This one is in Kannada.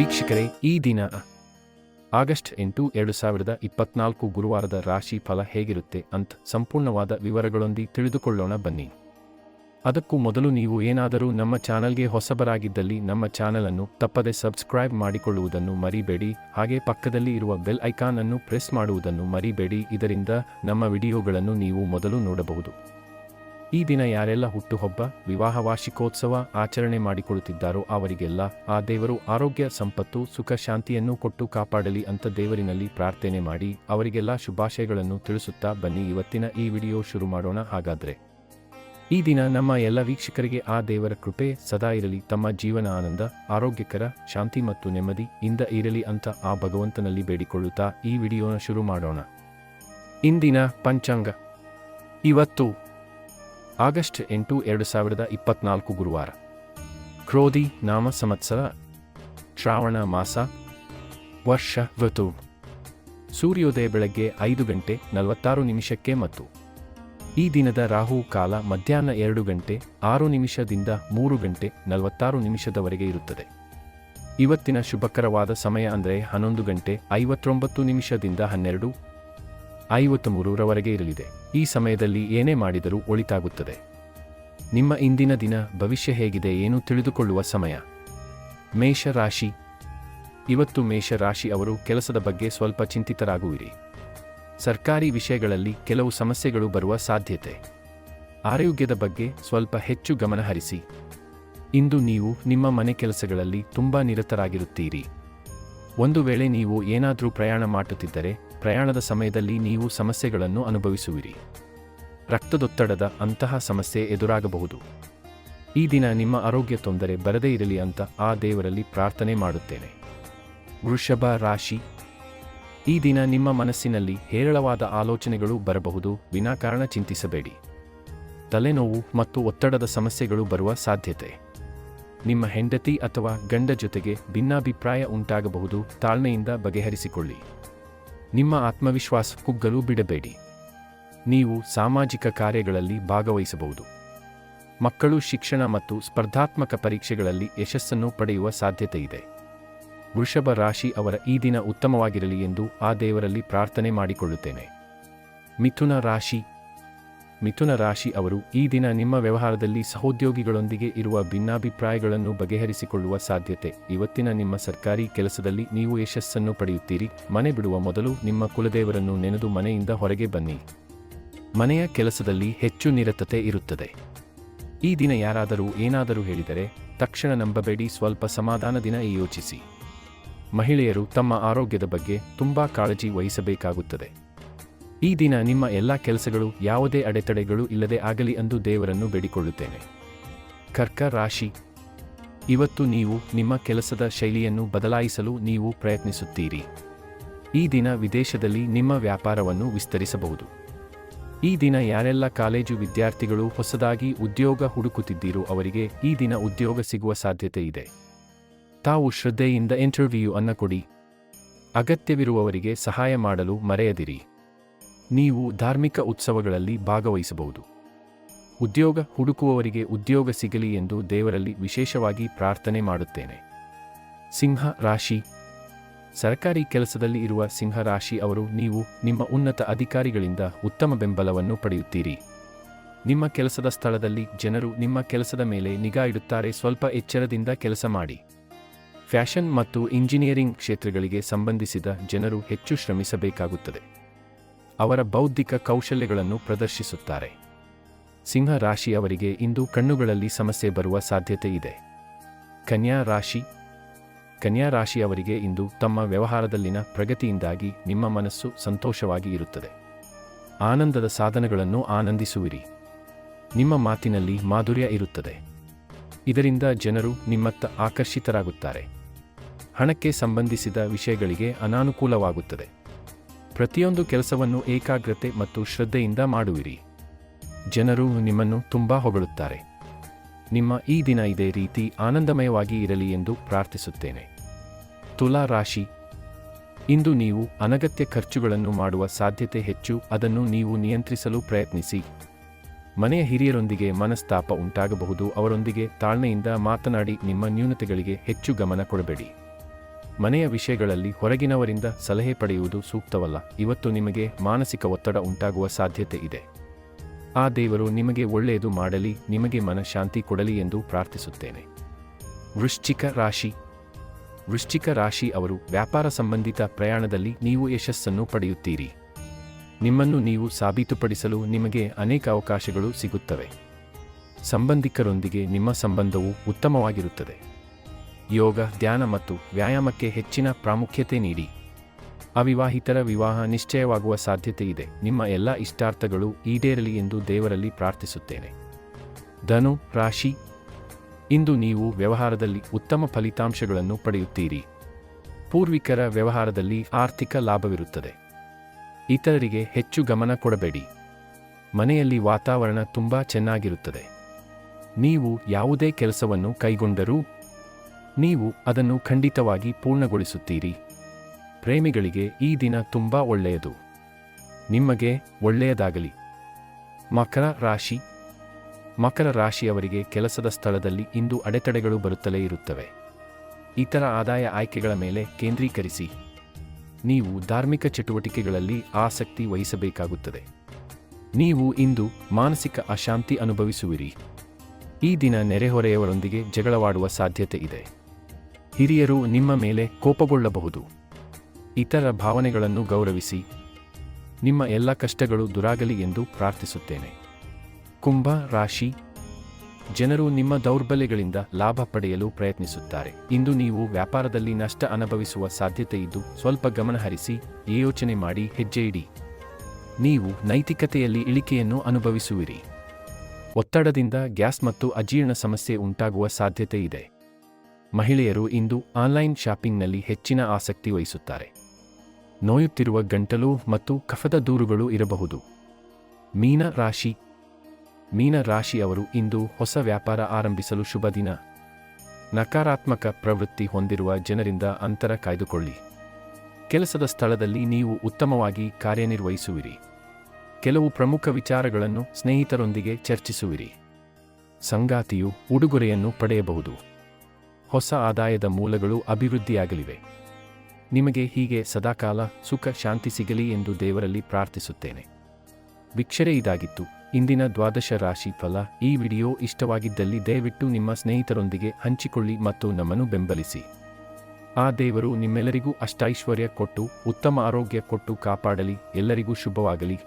ವೀಕ್ಷಕರೇ, ಈ ದಿನ, ಆಗಸ್ಟ್ ಎಂಟು, ಎರಡು ಸಾವಿರದ ಇಪ್ಪತ್ನಾಲ್ಕು ಗುರುವಾರದ ರಾಶಿ ಫಲ ಹೇಗಿರುತ್ತೆ ಅಂತ ಸಂಪೂರ್ಣವಾದ ವಿವರಗಳೊಂದಿಗೆ ತಿಳಿದುಕೊಳ್ಳೋಣ ಬನ್ನಿ. ಅದಕ್ಕೂ ಮೊದಲು ನೀವು ಏನಾದರೂ ನಮ್ಮ ಚಾನಲ್ಗೆ ಹೊಸಬರಾಗಿದ್ದಲ್ಲಿ ನಮ್ಮ ಚಾನಲನ್ನು ತಪ್ಪದೆ ಸಬ್ಸ್ಕ್ರೈಬ್ ಮಾಡಿಕೊಳ್ಳುವುದನ್ನು ಮರಿಬೇಡಿ, ಹಾಗೆ ಪಕ್ಕದಲ್ಲಿ ಇರುವ ಬೆಲ್ ಐಕಾನ್ ಅನ್ನು ಪ್ರೆಸ್ ಮಾಡುವುದನ್ನು ಮರಿಬೇಡಿ, ಇದರಿಂದ ನಮ್ಮ ವಿಡಿಯೋಗಳನ್ನು ನೀವು ಮೊದಲು ನೋಡಬಹುದು. ಈ ದಿನ ಯಾರೆಲ್ಲ ಹುಟ್ಟುಹಬ್ಬ ವಿವಾಹ ವಾರ್ಷಿಕೋತ್ಸವ ಆಚರಣೆ ಮಾಡಿಕೊಳ್ಳುತ್ತಿದ್ದಾರೋ ಅವರಿಗೆಲ್ಲ ಆ ದೇವರು ಆರೋಗ್ಯ, ಸಂಪತ್ತು, ಸುಖ, ಶಾಂತಿಯನ್ನು ಕೊಟ್ಟು ಕಾಪಾಡಲಿ ಅಂತ ದೇವರಿನಲ್ಲಿ ಪ್ರಾರ್ಥನೆ ಮಾಡಿ ಅವರಿಗೆಲ್ಲ ಶುಭಾಶಯಗಳನ್ನು ತಿಳಿಸುತ್ತಾ ಬನ್ನಿ. ಇವತ್ತಿನ ಈ ವಿಡಿಯೋ ಶುರು ಮಾಡೋಣ ಹಾಗಾದ್ರೆ. ಈ ದಿನ ನಮ್ಮ ಎಲ್ಲ ವೀಕ್ಷಕರಿಗೆ ಆ ದೇವರ ಕೃಪೆ ಸದಾ ಇರಲಿ. ತಮ್ಮ ಜೀವನ ಆನಂದ, ಆರೋಗ್ಯಕರ, ಶಾಂತಿ ಮತ್ತು ನೆಮ್ಮದಿ ಇಂದ ಇರಲಿ ಅಂತ ಆ ಭಗವಂತನಲ್ಲಿ ಬೇಡಿಕೊಳ್ಳುತ್ತಾ ಈ ವಿಡಿಯೋನ ಶುರು ಮಾಡೋಣ. ಇಂದಿನ ಪಂಚಾಂಗ. ಇವತ್ತು ಆಗಸ್ಟ್ ಎಂಟು ಎರಡು ಸಾವಿರದ ಇಪ್ಪತ್ನಾಲ್ಕು ಗುರುವಾರ. ಕ್ರೋಧಿ ನಾಮ ಸಂವತ್ಸರ, ಶ್ರಾವಣ ಮಾಸ, ವರ್ಷ ಋತು. ಸೂರ್ಯೋದಯ ಬೆಳಗ್ಗೆ ಐದು ಗಂಟೆ ನಲವತ್ತಾರು ನಿಮಿಷಕ್ಕೆ ಮತ್ತು ಈ ದಿನದ ರಾಹು ಕಾಲ ಮಧ್ಯಾಹ್ನ ಎರಡು ಗಂಟೆ ಆರು ನಿಮಿಷದಿಂದ ಮೂರು ಗಂಟೆ ನಲವತ್ತಾರು ನಿಮಿಷದವರೆಗೆ ಇರುತ್ತದೆ. ಇವತ್ತಿನ ಶುಭಕರವಾದ ಸಮಯ ಅಂದರೆ ಹನ್ನೊಂದು ಗಂಟೆ ಐವತ್ತೊಂಬತ್ತು ನಿಮಿಷದಿಂದ ಹನ್ನೆರಡು ಐವತ್ಮೂರರವರೆಗೆ ಇರಲಿದೆ. ಈ ಸಮಯದಲ್ಲಿ ಏನೇ ಮಾಡಿದರೂ ಒಳಿತಾಗುತ್ತದೆ. ನಿಮ್ಮ ಇಂದಿನ ದಿನ ಭವಿಷ್ಯ ಹೇಗಿದೆ ಏನು ತಿಳಿದುಕೊಳ್ಳುವ ಸಮಯ. ಮೇಷ ರಾಶಿ ಇವತ್ತು ಮೇಷ ರಾಶಿ ಅವರು ಕೆಲಸದ ಬಗ್ಗೆ ಸ್ವಲ್ಪ ಚಿಂತಿತರಾಗುವಿರಿ. ಸರ್ಕಾರಿ ವಿಷಯಗಳಲ್ಲಿ ಕೆಲವು ಸಮಸ್ಯೆಗಳು ಬರುವ ಸಾಧ್ಯತೆ. ಆರೋಗ್ಯದ ಬಗ್ಗೆ ಸ್ವಲ್ಪ ಹೆಚ್ಚು ಗಮನಹರಿಸಿ ಇಂದು ನೀವು ನಿಮ್ಮ ಮನೆ ಕೆಲಸಗಳಲ್ಲಿ ತುಂಬಾ ನಿರತರಾಗಿರುತ್ತೀರಿ. ಒಂದು ವೇಳೆ ನೀವು ಏನಾದರೂ ಪ್ರಯಾಣ ಮಾಡುತ್ತಿದ್ದರೆ ಪ್ರಯಾಣದ ಸಮಯದಲ್ಲಿ ನೀವು ಸಮಸ್ಯೆಗಳನ್ನು ಅನುಭವಿಸುವಿರಿ. ರಕ್ತದೊತ್ತಡದ ಅಂತಹ ಸಮಸ್ಯೆ ಎದುರಾಗಬಹುದು. ಈ ದಿನ ನಿಮ್ಮ ಆರೋಗ್ಯ ತೊಂದರೆ ಬರದೇ ಇರಲಿ ಅಂತ ಆ ದೇವರಲ್ಲಿ ಪ್ರಾರ್ಥನೆ ಮಾಡುತ್ತೇನೆ. ವೃಷಭ ರಾಶಿ. ಈ ದಿನ ನಿಮ್ಮ ಮನಸ್ಸಿನಲ್ಲಿ ಹೇರಳವಾದ ಆಲೋಚನೆಗಳು ಬರಬಹುದು, ವಿನಾಕಾರಣ ಚಿಂತಿಸಬೇಡಿ. ತಲೆನೋವು ಮತ್ತು ಒತ್ತಡದ ಸಮಸ್ಯೆಗಳು ಬರುವ ಸಾಧ್ಯತೆ. ನಿಮ್ಮ ಹೆಂಡತಿ ಅಥವಾ ಗಂಡ ಜೊತೆಗೆ ಭಿನ್ನಾಭಿಪ್ರಾಯ ಉಂಟಾಗಬಹುದು, ತಾಳ್ಮೆಯಿಂದ ಬಗೆಹರಿಸಿಕೊಳ್ಳಿ. ನಿಮ್ಮ ಆತ್ಮವಿಶ್ವಾಸ ಕುಗ್ಗಲು ಬಿಡಬೇಡಿ. ನೀವು ಸಾಮಾಜಿಕ ಕಾರ್ಯಗಳಲ್ಲಿ ಭಾಗವಹಿಸಬಹುದು. ಮಕ್ಕಳು ಶಿಕ್ಷಣ ಮತ್ತು ಸ್ಪರ್ಧಾತ್ಮಕ ಪರೀಕ್ಷೆಗಳಲ್ಲಿ ಯಶಸ್ಸನ್ನು ಪಡೆಯುವ ಸಾಧ್ಯತೆ ಇದೆ ವೃಷಭ ರಾಶಿ ಅವರ ಈ ದಿನ ಉತ್ತಮವಾಗಿರಲಿ ಎಂದು ಆ ದೇವರಲ್ಲಿ ಪ್ರಾರ್ಥನೆ ಮಾಡಿಕೊಳ್ಳುತ್ತೇನೆ. ಮಿಥುನ ರಾಶಿ ಮಿಥುನ ರಾಶಿ ಅವರು ಈ ದಿನ ನಿಮ್ಮ ವ್ಯವಹಾರದಲ್ಲಿ ಸಹೋದ್ಯೋಗಿಗಳೊಂದಿಗೆ ಇರುವ ಭಿನ್ನಾಭಿಪ್ರಾಯಗಳನ್ನು ಬಗೆಹರಿಸಿಕೊಳ್ಳುವ ಸಾಧ್ಯತೆ. ಇವತ್ತಿನ ನಿಮ್ಮ ಸರ್ಕಾರಿ ಕೆಲಸದಲ್ಲಿ ನೀವು ಯಶಸ್ಸನ್ನು ಪಡೆಯುತ್ತೀರಿ. ಮನೆ ಬಿಡುವ ಮೊದಲು ನಿಮ್ಮ ಕುಲದೇವರನ್ನು ನೆನೆದು ಮನೆಯಿಂದ ಹೊರಗೆ ಬನ್ನಿ. ಮನೆಯ ಕೆಲಸದಲ್ಲಿ ಹೆಚ್ಚು ನಿರತತೆ ಇರುತ್ತದೆ. ಈ ದಿನ ಯಾರಾದರೂ ಏನಾದರೂ ಹೇಳಿದರೆ ತಕ್ಷಣ ನಂಬಬೇಡಿ. ಸ್ವಲ್ಪ ಸಮಾಧಾನ ದಿನ ಯೋಚಿಸಿ. ಮಹಿಳೆಯರು ತಮ್ಮ ಆರೋಗ್ಯದ ಬಗ್ಗೆ ತುಂಬಾ ಕಾಳಜಿ ವಹಿಸಬೇಕಾಗುತ್ತದೆ. ಈ ದಿನ ನಿಮ್ಮ ಎಲ್ಲ ಕೆಲಸಗಳು ಯಾವುದೇ ಅಡೆತಡೆಗಳು ಇಲ್ಲದೆ ಆಗಲಿ ಎಂದು ದೇವರನ್ನು ಬೇಡಿಕೊಳ್ಳುತ್ತೇನೆ. ಕರ್ಕ ರಾಶಿ. ಇವತ್ತು ನೀವು ನಿಮ್ಮ ಕೆಲಸದ ಶೈಲಿಯನ್ನು ಬದಲಾಯಿಸಲು ನೀವು ಪ್ರಯತ್ನಿಸುತ್ತೀರಿ. ಈ ದಿನ ವಿದೇಶದಲ್ಲಿ ನಿಮ್ಮ ವ್ಯಾಪಾರವನ್ನು ವಿಸ್ತರಿಸಬಹುದು. ಈ ದಿನ ಯಾರೆಲ್ಲ ಕಾಲೇಜು ವಿದ್ಯಾರ್ಥಿಗಳು ಹೊಸದಾಗಿ ಉದ್ಯೋಗ ಹುಡುಕುತ್ತಿದ್ದೀರೋ ಅವರಿಗೆ ಈ ದಿನ ಉದ್ಯೋಗ ಸಿಗುವ ಸಾಧ್ಯತೆ ಇದೆ. ತಾವು ಶ್ರದ್ಧೆಯಿಂದ ಇಂಟರ್ವ್ಯೂ ಅನ್ನ ಕೊಡಿ. ಅಗತ್ಯವಿರುವವರಿಗೆ ಸಹಾಯ ಮಾಡಲು ಮರೆಯದಿರಿ. ನೀವು ಧಾರ್ಮಿಕ ಉತ್ಸವಗಳಲ್ಲಿ ಭಾಗವಹಿಸಬಹುದು. ಉದ್ಯೋಗ ಹುಡುಕುವವರಿಗೆ ಉದ್ಯೋಗ ಸಿಗಲಿ ಎಂದು ದೇವರಲ್ಲಿ ವಿಶೇಷವಾಗಿ ಪ್ರಾರ್ಥನೆ ಮಾಡುತ್ತೇನೆ. ಸಿಂಹ ರಾಶಿ. ಸರ್ಕಾರಿ ಕೆಲಸದಲ್ಲಿ ಇರುವ ಸಿಂಹ ರಾಶಿ ಅವರು ನೀವು ನಿಮ್ಮ ಉನ್ನತ ಅಧಿಕಾರಿಗಳಿಂದ ಉತ್ತಮ ಬೆಂಬಲವನ್ನು ಪಡೆಯುತ್ತೀರಿ. ನಿಮ್ಮ ಕೆಲಸದ ಸ್ಥಳದಲ್ಲಿ ಜನರು ನಿಮ್ಮ ಕೆಲಸದ ಮೇಲೆ ನಿಗಾ ಇಡುತ್ತಾರೆ, ಸ್ವಲ್ಪ ಎಚ್ಚರದಿಂದ ಕೆಲಸ ಮಾಡಿ. ಫ್ಯಾಷನ್ ಮತ್ತು ಇಂಜಿನಿಯರಿಂಗ್ ಕ್ಷೇತ್ರಗಳಿಗೆ ಸಂಬಂಧಿಸಿದ ಜನರು ಹೆಚ್ಚು ಶ್ರಮಿಸಬೇಕಾಗುತ್ತದೆ. ಅವರ ಬೌದ್ಧಿಕ ಕೌಶಲ್ಯಗಳನ್ನು ಪ್ರದರ್ಶಿಸುತ್ತಾರೆ. ಸಿಂಹ ರಾಶಿಯವರಿಗೆ ಇಂದು ಕಣ್ಣುಗಳಲ್ಲಿ ಸಮಸ್ಯೆ ಬರುವ ಸಾಧ್ಯತೆ ಇದೆ. ಕನ್ಯಾ ರಾಶಿ. ಕನ್ಯಾ ರಾಶಿಯವರಿಗೆ ಇಂದು ತಮ್ಮ ವ್ಯವಹಾರದಲ್ಲಿನ ಪ್ರಗತಿಯಿಂದಾಗಿ ನಿಮ್ಮ ಮನಸ್ಸು ಸಂತೋಷವಾಗಿ ಇರುತ್ತದೆ. ಆನಂದದ ಸಾಧನಗಳನ್ನು ಆನಂದಿಸುವಿರಿ. ನಿಮ್ಮ ಮಾತಿನಲ್ಲಿ ಮಾಧುರ್ಯ ಇರುತ್ತದೆ. ಇದರಿಂದ ಜನರು ನಿಮ್ಮತ್ತ ಆಕರ್ಷಿತರಾಗುತ್ತಾರೆ. ಹಣಕ್ಕೆ ಸಂಬಂಧಿಸಿದ ವಿಷಯಗಳಿಗೆ ಅನಾನುಕೂಲವಾಗುತ್ತದೆ. ಪ್ರತಿಯೊಂದು ಕೆಲಸವನ್ನು ಏಕಾಗ್ರತೆ ಮತ್ತು ಶ್ರದ್ಧೆಯಿಂದ ಮಾಡುವಿರಿ. ಜನರು ನಿಮ್ಮನ್ನು ತುಂಬಾ ಹೊಗಳುತ್ತಾರೆ. ನಿಮ್ಮ ಈ ದಿನ ಇದೇ ರೀತಿ ಆನಂದಮಯವಾಗಿ ಇರಲಿ ಎಂದು ಪ್ರಾರ್ಥಿಸುತ್ತೇನೆ. ತುಲಾ ರಾಶಿ. ಇಂದು ನೀವು ಅನಗತ್ಯ ಖರ್ಚುಗಳನ್ನು ಮಾಡುವ ಸಾಧ್ಯತೆ ಹೆಚ್ಚು, ಅದನ್ನು ನೀವು ನಿಯಂತ್ರಿಸಲು ಪ್ರಯತ್ನಿಸಿ. ಮನೆಯ ಹಿರಿಯರೊಂದಿಗೆ ಮನಸ್ತಾಪ ಉಂಟಾಗಬಹುದು, ಅವರೊಂದಿಗೆ ತಾಳ್ಮೆಯಿಂದ ಮಾತನಾಡಿ ನಿಮ್ಮ ನ್ಯೂನತೆಗಳಿಗೆ ಹೆಚ್ಚು ಗಮನ ಕೊಡಬೇಡಿ. ಮನೆಯ ವಿಷಯಗಳಲ್ಲಿ ಹೊರಗಿನವರಿಂದ ಸಲಹೆ ಪಡೆಯುವುದು ಸೂಕ್ತವಲ್ಲ. ಇವತ್ತು ನಿಮಗೆ ಮಾನಸಿಕ ಒತ್ತಡ ಉಂಟಾಗುವ ಸಾಧ್ಯತೆ ಇದೆ. ಆ ದೇವರು ನಿಮಗೆ ಒಳ್ಳೆಯದು ಮಾಡಲಿ, ನಿಮಗೆ ಮನಃಶಾಂತಿ ಕೊಡಲಿ ಎಂದು ಪ್ರಾರ್ಥಿಸುತ್ತೇನೆ. ವೃಶ್ಚಿಕ ರಾಶಿ. ವೃಶ್ಚಿಕ ರಾಶಿ ಅವರು ವ್ಯಾಪಾರ ಸಂಬಂಧಿತ ಪ್ರಯಾಣದಲ್ಲಿ ನೀವು ಯಶಸ್ಸನ್ನು ಪಡೆಯುತ್ತೀರಿ. ನಿಮ್ಮನ್ನು ನೀವು ಸಾಬೀತುಪಡಿಸಲು ನಿಮಗೆ ಅನೇಕ ಅವಕಾಶಗಳು ಸಿಗುತ್ತವೆ. ಸಂಬಂಧಿಕರೊಂದಿಗೆ ನಿಮ್ಮ ಸಂಬಂಧವು ಉತ್ತಮವಾಗಿರುತ್ತದೆ. ಯೋಗ, ಧ್ಯಾನ ಮತ್ತು ವ್ಯಾಯಾಮಕ್ಕೆ ಹೆಚ್ಚಿನ ಪ್ರಾಮುಖ್ಯತೆ ನೀಡಿ. ಅವಿವಾಹಿತರ ವಿವಾಹ ನಿಶ್ಚಯವಾಗುವ ಸಾಧ್ಯತೆ ಇದೆ. ನಿಮ್ಮ ಎಲ್ಲ ಇಷ್ಟಾರ್ಥಗಳು ಈಡೇರಲಿ ಎಂದು ದೇವರಲ್ಲಿ ಪ್ರಾರ್ಥಿಸುತ್ತೇನೆ. ಧನು, ರಾಶಿ, ಇಂದು ನೀವು ವ್ಯವಹಾರದಲ್ಲಿ ಉತ್ತಮ ಫಲಿತಾಂಶಗಳನ್ನು ಪಡೆಯುತ್ತೀರಿ. ಪೂರ್ವಿಕರ ವ್ಯವಹಾರದಲ್ಲಿ ಆರ್ಥಿಕ ಲಾಭವಿರುತ್ತದೆ. ಇತರರಿಗೆ ಹೆಚ್ಚು ಗಮನ ಕೊಡಬೇಡಿ. ಮನೆಯಲ್ಲಿ ವಾತಾವರಣ ತುಂಬಾ ಚೆನ್ನಾಗಿರುತ್ತದೆ. ನೀವು ಯಾವುದೇ ಕೆಲಸವನ್ನು ಕೈಗೊಂಡರೂ ನೀವು ಅದನ್ನು ಖಂಡಿತವಾಗಿ ಪೂರ್ಣಗೊಳಿಸುತ್ತೀರಿ. ಪ್ರೇಮಿಗಳಿಗೆ ಈ ದಿನ ತುಂಬಾ ಒಳ್ಳೆಯದು. ನಿಮಗೆ ಒಳ್ಳೆಯದಾಗಲಿ. ಮಕರ ರಾಶಿ. ಮಕರ ರಾಶಿಯವರಿಗೆ ಕೆಲಸದ ಸ್ಥಳದಲ್ಲಿ ಇಂದು ಅಡೆತಡೆಗಳು ಬರುತ್ತಲೇ ಇರುತ್ತವೆ. ಇತರ ಆದಾಯ ಆಯ್ಕೆಗಳ ಮೇಲೆ ಕೇಂದ್ರೀಕರಿಸಿ. ನೀವು ಧಾರ್ಮಿಕ ಚಟುವಟಿಕೆಗಳಲ್ಲಿ ಆಸಕ್ತಿ ವಹಿಸಬೇಕಾಗುತ್ತದೆ. ನೀವು ಇಂದು ಮಾನಸಿಕ ಅಶಾಂತಿ ಅನುಭವಿಸುವಿರಿ. ಈ ದಿನ ನೆರೆಹೊರೆಯವರೊಂದಿಗೆ ಜಗಳವಾಡುವ ಸಾಧ್ಯತೆ ಇದೆ. ಹಿರಿಯರು ನಿಮ್ಮ ಮೇಲೆ ಕೋಪಗೊಳ್ಳಬಹುದು. ಇತರ ಭಾವನೆಗಳನ್ನು ಗೌರವಿಸಿ. ನಿಮ್ಮ ಎಲ್ಲ ಕಷ್ಟಗಳು ದುರಾಗಲಿ ಎಂದು ಪ್ರಾರ್ಥಿಸುತ್ತೇನೆ. ಕುಂಭ ರಾಶಿ. ಜನರು ನಿಮ್ಮ ದೌರ್ಬಲ್ಯಗಳಿಂದ ಲಾಭ ಪಡೆಯಲು ಪ್ರಯತ್ನಿಸುತ್ತಾರೆ. ಇಂದು ನೀವು ವ್ಯಾಪಾರದಲ್ಲಿ ನಷ್ಟ ಅನುಭವಿಸುವ ಸಾಧ್ಯತೆ ಇದ್ದು, ಸ್ವಲ್ಪ ಗಮನಹರಿಸಿ ಯೋಚನೆ ಮಾಡಿ ಹೆಜ್ಜೆ ಇಡಿ ನೀವು ನೈತಿಕತೆಯಲ್ಲಿ ಇಳಿಕೆಯನ್ನು ಅನುಭವಿಸುವಿರಿ. ಒತ್ತಡದಿಂದ ಗ್ಯಾಸ್ ಮತ್ತು ಅಜೀರ್ಣ ಸಮಸ್ಯೆ ಉಂಟಾಗುವ ಸಾಧ್ಯತೆ ಇದೆ. ಮಹಿಳೆಯರು ಇಂದು ಆನ್ಲೈನ್ ಶಾಪಿಂಗ್ನಲ್ಲಿ ಹೆಚ್ಚಿನ ಆಸಕ್ತಿ ವಹಿಸುತ್ತಾರೆ. ನೋಯುತ್ತಿರುವ ಗಂಟಲು ಮತ್ತು ಕಫದ ದೂರುಗಳು ಇರಬಹುದು. ಮೀನ ರಾಶಿ. ಮೀನ ರಾಶಿಯವರು ಇಂದು ಹೊಸ ವ್ಯಾಪಾರ ಆರಂಭಿಸಲು ಶುಭ ದಿನ. ನಕಾರಾತ್ಮಕ ಪ್ರವೃತ್ತಿ ಹೊಂದಿರುವ ಜನರಿಂದ ಅಂತರ ಕಾಯ್ದುಕೊಳ್ಳಿ. ಕೆಲಸದ ಸ್ಥಳದಲ್ಲಿ ನೀವು ಉತ್ತಮವಾಗಿ ಕಾರ್ಯನಿರ್ವಹಿಸುವಿರಿ. ಕೆಲವು ಪ್ರಮುಖ ವಿಚಾರಗಳನ್ನು ಸ್ನೇಹಿತರೊಂದಿಗೆ ಚರ್ಚಿಸುವಿರಿ. ಸಂಗಾತಿಯು ಉಡುಗೊರೆಯನ್ನು ಪಡೆಯಬಹುದು. ಹೊಸ ಆದಾಯದ ಮೂಲಗಳು ಅಭಿವೃದ್ಧಿಯಾಗಲಿವೆ. ನಿಮಗೆ ಹೀಗೆ ಸದಾಕಾಲ ಸುಖ ಶಾಂತಿ ಸಿಗಲಿ ಎಂದು ದೇವರಲ್ಲಿ ಪ್ರಾರ್ಥಿಸುತ್ತೇನೆ. ವಿಕ್ಷರೆ ಇದಾಗಿತ್ತು. ಇಂದಿನ ದ್ವಾದಶ ರಾಶಿ ಫಲ ಈ ವಿಡಿಯೋ ಇಷ್ಟವಾಗಿದ್ದಲ್ಲಿ ದಯವಿಟ್ಟು ನಿಮ್ಮ ಸ್ನೇಹಿತರೊಂದಿಗೆ ಹಂಚಿಕೊಳ್ಳಿ ಮತ್ತು ನಮ್ಮನ್ನು ಬೆಂಬಲಿಸಿ. ಆ ದೇವರು ನಿಮ್ಮೆಲ್ಲರಿಗೂ ಅಷ್ಟೈಶ್ವರ್ಯ ಕೊಟ್ಟು, ಉತ್ತಮ ಆರೋಗ್ಯ ಕೊಟ್ಟು ಕಾಪಾಡಲಿ. ಎಲ್ಲರಿಗೂ ಶುಭವಾಗಲಿ.